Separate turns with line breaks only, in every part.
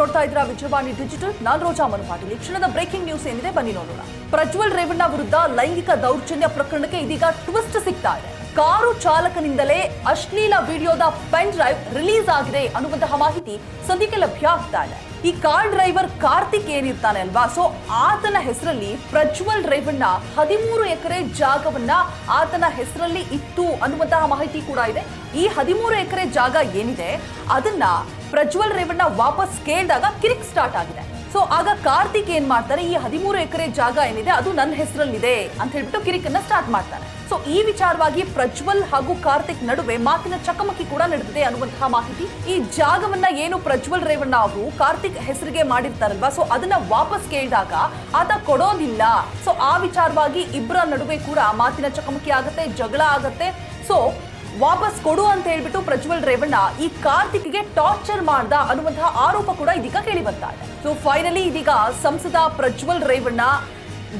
ನೋಡ್ತಾ ಇದ್ರ ವಿಜಯವಾಣಿ ಡಿಜಿಟಲ್. ನಾನ್ ರೋಜಾ ಮನು ಕ್ಷಣದ ಬ್ರೇಕಿಂಗ್ ನ್ಯೂಸ್ ಏನಿದೆ, ಬನ್ನಿ ನೋಡೋಣ. ಪ್ರಜ್ವಲ್ ರೇವಣ್ಣ ವಿರುದ್ಧ ಲೈಂಗಿಕ ದೌರ್ಜನ್ಯ ಪ್ರಕರಣಕ್ಕೆ ಇದೀಗ ಟ್ವಿಸ್ಟ್ ಸಿಗ್ತಾ ಇದೆ. ಕಾರು ಚಾಲಕನಿಂದಲೇ ಅಶ್ಲೀಲ ವಿಡಿಯೋದ ಪೆನ್ ಡ್ರೈವ್ ರಿಲೀಸ್ ಆಗಿದೆ ಅನ್ನುವಂತಹ ಮಾಹಿತಿ ಸದ್ಯಕ್ಕೆ ಲಭ್ಯ ಆಗ್ತಾ ಇದೆ. ಈ ಕಾರ್ ಡ್ರೈವರ್ ಕಾರ್ತಿಕ್ ಏನಿರ್ತಾನೆ ಅಲ್ವಾ? ಸೊ ಆತನ ಹೆಸರಲ್ಲಿ ಪ್ರಜ್ವಲ್ ರೇವಣ್ಣ ಹದಿಮೂರು ಎಕರೆ ಜಾಗವನ್ನ ಆತನ ಹೆಸರಲ್ಲಿ ಇತ್ತು ಅನ್ನುವಂತಹ ಮಾಹಿತಿ ಕೂಡ ಇದೆ. ಈ ಹದಿಮೂರು ಎಕರೆ ಜಾಗ ಏನಿದೆ, ಅದನ್ನ ಪ್ರಜ್ವಲ್ ರೇವಣ್ಣ ವಾಪಸ್ ಕೇಳಿದಾಗ ಕಿರಿಕ್ ಸ್ಟಾರ್ಟ್ ಆಗಿದೆ. ಸೊ ಆಗ ಕಾರ್ತಿಕ್ ಏನ್ ಮಾಡ್ತಾರೆ? ಈ ಹದಿಮೂರು ಎಕರೆ ಜಾಗ ಏನಿದೆ, ಅದು ನನ್ನ ಹೆಸರಲ್ಲಿದೆ ಅಂತ ಹೇಳ್ಬಿಟ್ಟು ಕಿರಿಕನ್ನ ಸ್ಟಾರ್ಟ್ ಮಾಡ್ತಾರೆ. ಸೊ ಈ ವಿಚಾರವಾಗಿ ಪ್ರಜ್ವಲ್ ಹಾಗೂ ಕಾರ್ತಿಕ್ ನಡುವೆ ಮಾತಿನ ಚಕಮಕಿ ಕೂಡ ನಡೆದಿದೆ ಅನ್ನುವಂತಹ ಮಾಹಿತಿ. ಈ ಜಾಗವನ್ನ ಏನು ಪ್ರಜ್ವಲ್ ರೇವಣ್ಣ ಅವರು ಕಾರ್ತಿಕ್ ಹೆಸರಿಗೆ ಮಾಡಿರ್ತಾರಲ್ವಾ? ಸೊ ಅದನ್ನ ವಾಪಸ್ ಕೇಳಿದಾಗ ಆತ ಕೊಡೋದಿಲ್ಲ. ಸೊ ಆ ವಿಚಾರವಾಗಿ ಇಬ್ಬರ ನಡುವೆ ಕೂಡ ಮಾತಿನ ಚಕಮಕಿ ಆಗುತ್ತೆ, ಜಗಳ ಆಗುತ್ತೆ. ಸೊ ವಾಪಸ್ ಕೊಡು ಅಂತ ಹೇಳ್ಬಿಟ್ಟು ಪ್ರಜ್ವಲ್ ರೇವಣ್ಣ ಈ ಕಾರ್ತಿಕ್ಗೆ ಟಾರ್ಚರ್ ಮಾಡ್ದ ಅನ್ನುವಂತಹ ಆರೋಪ ಕೂಡ ಇದೀಗ ಕೇಳಿ ಬರ್ತಾ ಇದೆ. ಸೊ ಫೈನಲಿ ಇದೀಗ ಸಂಸದ ಪ್ರಜ್ವಲ್ ರೇವಣ್ಣ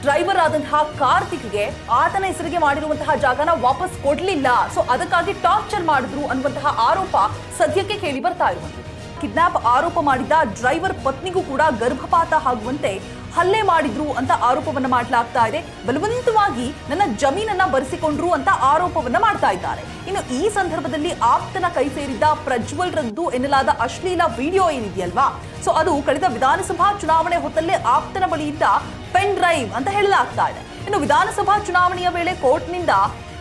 ಡ್ರೈವರ್ ಆದಂತಹ ಕಾರ್ತಿಕ್ಗೆ ಆತನ ಹೆಸರಿಗೆ ಮಾಡಿರುವಂತಹ ಜಾಗನ ವಾಪಸ್ ಕೊಡ್ಲಿಲ್ಲ. ಸೊ ಅದಕ್ಕಾಗಿ ಟಾರ್ಚರ್ ಮಾಡಿದ್ರು ಅನ್ನುವಂತಹ ಆರೋಪ ಸದ್ಯಕ್ಕೆ ಕೇಳಿ ಬರ್ತಾ ಇರುವಂತದ್ದು ಕಿಡ್ನಾಪ್ ಆರೋಪ ಮಾಡಿದ ಡ್ರೈವರ್ ಪತ್ನಿಗೂ ಕೂಡ ಗರ್ಭಪಾತ ಆಗುವಂತೆ ಹಲ್ಲೆ ಮಾಡಿದ್ರು ಅಂತ ಆರೋಪವನ್ನ ಮಾಡಲಾಗ್ತಾ ಇದೆ. ಬಲವಂತವಾಗಿ ನನ್ನ ಜಮೀನನ್ನ ಬರೆಸಿಕೊಂಡ್ರು ಅಂತ ಆರೋಪವನ್ನ ಮಾಡ್ತಾ ಇದ್ದಾರೆ. ಇನ್ನು ಈ ಸಂದರ್ಭದಲ್ಲಿ ಆಪ್ತನ ಕೈ ಸೇರಿದ್ದ ಪ್ರಜ್ವಲ್ ರದ್ದು ಎನ್ನಲಾದ ಅಶ್ಲೀಲ ವಿಡಿಯೋ ಏನಿದೆಯಲ್ವಾ? ಸೊ ಅದು ಕಳೆದ ವಿಧಾನಸಭಾ ಚುನಾವಣೆ ಹೊತ್ತಲ್ಲೇ ಆಪ್ತನ ಬಳಿ ಇದ್ದ ಪೆನ್ ಡ್ರೈವ್ ಅಂತ ಹೇಳಲಾಗ್ತಾ ಇದೆ. ಇನ್ನು ವಿಧಾನಸಭಾ ಚುನಾವಣೆಯ ವೇಳೆ ಕೋರ್ಟ್ನಿಂದ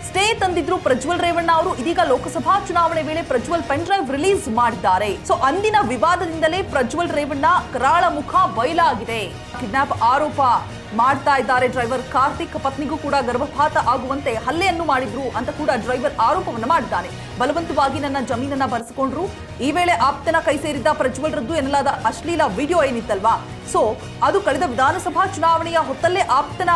ಸ್ಟೇ ತಂದಿದ್ರು ಪ್ರಜ್ವಲ್ ರೇವಣ್ಣ ಅವರು. ಇದೀಗ ಲೋಕಸಭಾ ಚುನಾವಣೆ ವೇಳೆ ಪ್ರಜ್ವಲ್ ಪೆನ್ ಡ್ರೈವ್ ರಿಲೀಸ್ ಮಾಡಿದ್ದಾರೆ. ಸೊ, ಅಂದಿನ ವಿವಾದದಿಂದಲೇ ಪ್ರಜ್ವಲ್ ರೇವಣ್ಣ ಕರಾಳ ಮುಖ ಬಯಲಾಗಿದೆ. ಕಿಡ್ನಾಪ್ ಆರೋಪ ಮಾಡ್ತಾ ಇದ್ದಾರೆ. ಡ್ರೈವರ್ ಕಾರ್ತಿಕ್ ಪತ್ನಿಗೂ ಕೂಡ ಗರ್ಭಪಾತ ಆಗುವಂತೆ ಹಲ್ಲೆಯನ್ನು ಮಾಡಿದ್ರು ಅಂತ ಕೂಡ ಡ್ರೈವರ್ ಆರೋಪವನ್ನು ಮಾಡಿದ್ದಾನೆ. ಬಲವಂತವಾಗಿ ನನ್ನ ಜಮೀನನ್ನ ಬರೆಸಿಕೊಂಡ್ರು. ಈ ವೇಳೆ ಆಪ್ತನ ಕೈ ಸೇರಿದ್ದ ಪ್ರಜ್ವಲ್ ರದ್ದು ಎನ್ನಲಾದ ಅಶ್ಲೀಲ ವಿಡಿಯೋ ಏನಿತ್ತಲ್ವಾ? ಸೊ, ಅದು ಕಳೆದ ವಿಧಾನಸಭಾ ಚುನಾವಣೆಯ ಹೊತ್ತಲ್ಲೇ ಆಪ್ತನ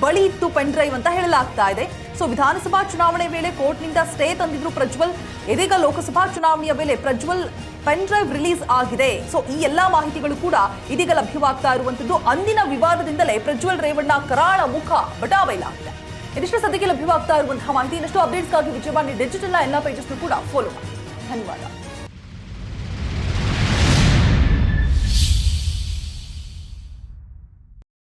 ಬಳಿ ಇತ್ತು ಪೆನ್ ಡ್ರೈವ್ ಅಂತ ಹೇಳಲಾಗ್ತಾ ಇದೆ. ಸೊ, ವಿಧಾನಸಭಾ ಚುನಾವಣೆ ವೇಳೆ ಕೋರ್ಟ್ನಿಂದ ಸ್ಟೇ ತಂದಿದ್ರು ಪ್ರಜ್ವಲ್. ಇದೀಗ ಲೋಕಸಭಾ ಚುನಾವಣೆಯ ವೇಳೆ ಪ್ರಜ್ವಲ್ ಪೆನ್ ಡ್ರೈವ್ ರಿಲೀಸ್ ಆಗಿದೆ. ಸೊ, ಈ ಎಲ್ಲಾ ಮಾಹಿತಿಗಳು ಕೂಡ ಇದೀಗ ಲಭ್ಯವಾಗ್ತಾ ಇರುವಂತದ್ದು ಅಂದಿನ ವಿವಾದದಿಂದಲೇ ಪ್ರಜ್ವಲ್ ರೇವಣ್ಣ ಕರಾಳ ಮುಖ ಬಟಾಬೈಲಾಗಿದೆ. ಇದಿಷ್ಟು ಸದ್ಯಕ್ಕೆ ಲಭ್ಯವಾಗ್ತಾ ಇರುವಂತಹ ಮಾಹಿತಿ. ಇನ್ನಷ್ಟು ಅಪ್ಡೇಟ್ಸ್ಗಾಗಿ ವಿಜಯವಾಣಿ ಡಿಜಿಟಲ್ನ ಎಲ್ಲ ಪೇಜಸ್ನು ಕೂಡ ಫಾಲೋ ಮಾಡಿ. ಧನ್ಯವಾದ.